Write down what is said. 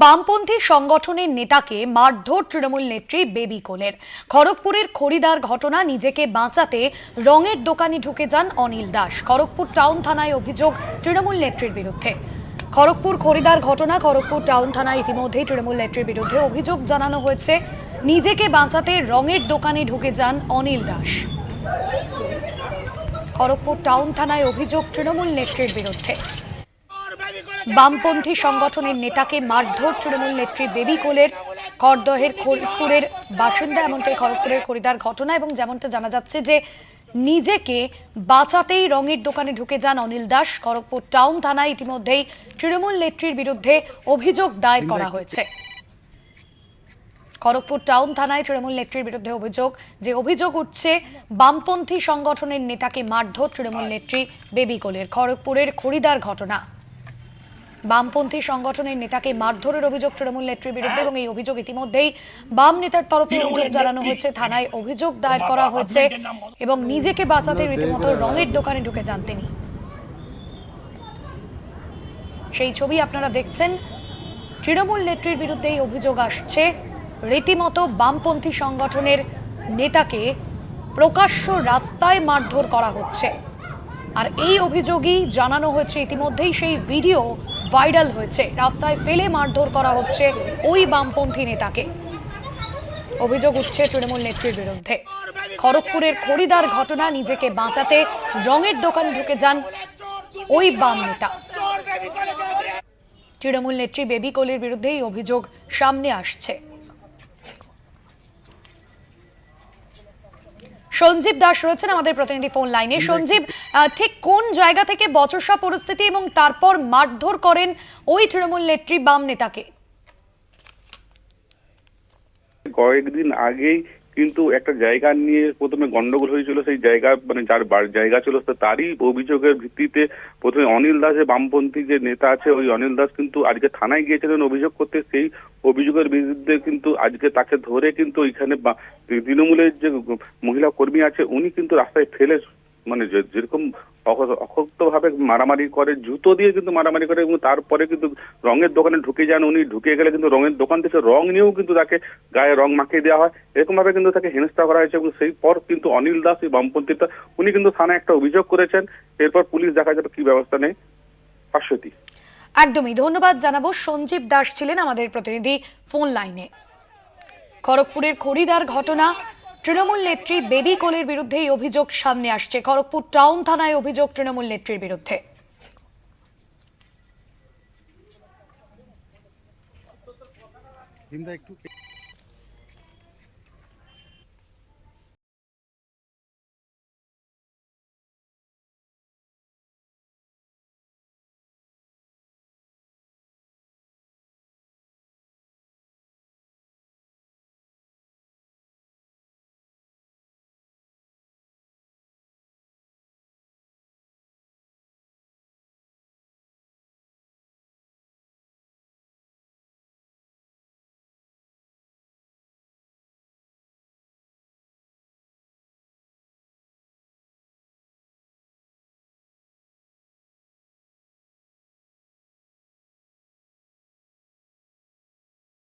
বামপন্থী সংগঠনের নেতাকে মারধর তৃণমূল নেত্রী বেবি কোলের। খড়গপুরের খরিদার ঘটনা নিজেকে বাঁচাতে রঙের দোকানে ঢুকে যান অনিল দাস। খড়গপুর টাউন থানায় অভিযোগ তৃণমূল নেত্রীর বিরুদ্ধে। খড়গপুর খরিদার ঘটনা খড়গপুর টাউন থানায় ইতিমধ্যেই তৃণমূল নেত্রীর বিরুদ্ধে অভিযোগ জানানো হয়েছে। নিজেকে বাঁচাতে রঙের দোকানে ঢুকে যান অনিল দাস। খড়গপুর টাউন থানায় অভিযোগ তৃণমূল নেত্রীর বিরুদ্ধে। বামপন্থী সংগঠনের নেতাকে মারধর তৃণমূল নেত্রী বেবি কোলের করদহের খড়গপুরের বাসিন্দা, এমনটাই খড়গপুরের খরিদার ঘটনা এবং যেমনটা জানা যাচ্ছে যে নিজেকে বাঁচাতেই রঙের দোকানে ঢুকে যান অনিল দাস। খড়গপুর টাউন থানায় ইতিমধ্যেই তৃণমূল নেত্রীর বিরুদ্ধে অভিযোগ দায়ের করা হয়েছে। খড়গপুর টাউন থানায় তৃণমূল নেত্রীর বিরুদ্ধে অভিযোগ যে অভিযোগ উঠছে, বামপন্থী সংগঠনের নেতাকে মারধর তৃণমূল নেত্রী বেবি কোলের। খড়গপুরের খরিদার ঘটনা। বামপন্থী সংগঠনের নেতাকে মারধরের অভিযোগ তৃণমূল নেত্রীর বিরুদ্ধে এবং এই অভিযোগ ইতিমধ্যেই বাম নেতার তরফে অভিযোগ জানানো হয়েছে থানায় অভিযোগ দায়ের করা হয়েছে এবং নিজেকে বাঁচাতে রীতিমতো রঙের দোকানে ঢুকে যান তিনি। সেই ছবি আপনারা দেখছেন। তৃণমূল নেত্রীর বিরুদ্ধে এই অভিযোগ আসছে। রীতিমতো বামপন্থী সংগঠনের নেতাকে প্রকাশ্য রাস্তায় মারধর করা হচ্ছে। আর এই অভিযোগই জানানো হয়েছে ইতিমধ্যেই, সেই ভিডিও ভাইরাল হয়েছে। রাস্তায় ফেলে মারধর করা হচ্ছে ওই বামপন্থী নেতাকে। অভিযোগ উঠছে তৃণমূল নেত্রীর বিরুদ্ধে। খড়গপুরের খরিদার ঘটনা, নিজেকে বাঁচাতে রঙের দোকানে ঢুকে যান ওই বাম নেতা। তৃণমূল নেত্রী বেবি কোলের বিরুদ্ধে এই অভিযোগ সামনে আসছে। সঞ্জীব দাস রয়েছেন আমাদের প্রতিনিধি ফোন লাইনে। সঞ্জীব আহ, ঠিক কোন জায়গা থেকে বচসা পরিস্থিতি এবং তারপর মারধর করেন ওই তৃণমূল নেত্রী বাম নেতাকে? কয়েকদিন আগেই কিন্তু একটা জায়গা নিয়ে প্রথমে গন্ডগোল হয়েছিল, সেই জায়গা মানে যার জায়গা ছিল তারই অভিযোগের ভিত্তিতে প্রথমে অনিল দাস যে বামপন্থী যে নেতা আছে, ওই অনিল দাস কিন্তু আজকে থানায় গিয়েছিলেন অভিযোগ করতে, সেই অভিযোগের বিরুদ্ধে কিন্তু আজকে তাকে ধরে কিন্তু ওইখানে তৃণমূলের যে মহিলা কর্মী আছে, উনি কিন্তু রাস্তায় ফেলে মানে যেরকম অক্ষত ভাবে মারামারি করে, জুতো দিয়ে কিন্তু মারামারি করে এবং তারপরে কিন্তু রঙের দোকানে ঢুকে যান উনি, ঢুকে গেলে কিন্তু রঙের দোকান থেকে রং নিয়েও কিন্তু তাকে গায়ে রং মাখিয়ে দেওয়া হয়। এরকম ভাবে কিন্তু তাকে হেনস্থা করা হয়েছে এবং সেই পর কিন্তু অনিল দাস, এই বামপন্থীটা, উনি কিন্তু থানায় একটা অভিযোগ করেছেন। এরপর পুলিশ দেখা যাবে কি ব্যবস্থা নেয়। পার্শ্বতী একদমই। ধন্যবাদ জানাব। সঞ্জীব দাস ছিলেন আমাদের প্রতিনিধি ফোন লাইনে। খড়গপুরের খরিদার ঘটনা তৃণমূল নেত্রী বেবি কোলের বিরুদ্ধে এই অভিযোগ সামনে আসছে। খড়গপুর টাউন থানায় অভিযোগ তৃণমূল নেত্রীর বিরুদ্ধে।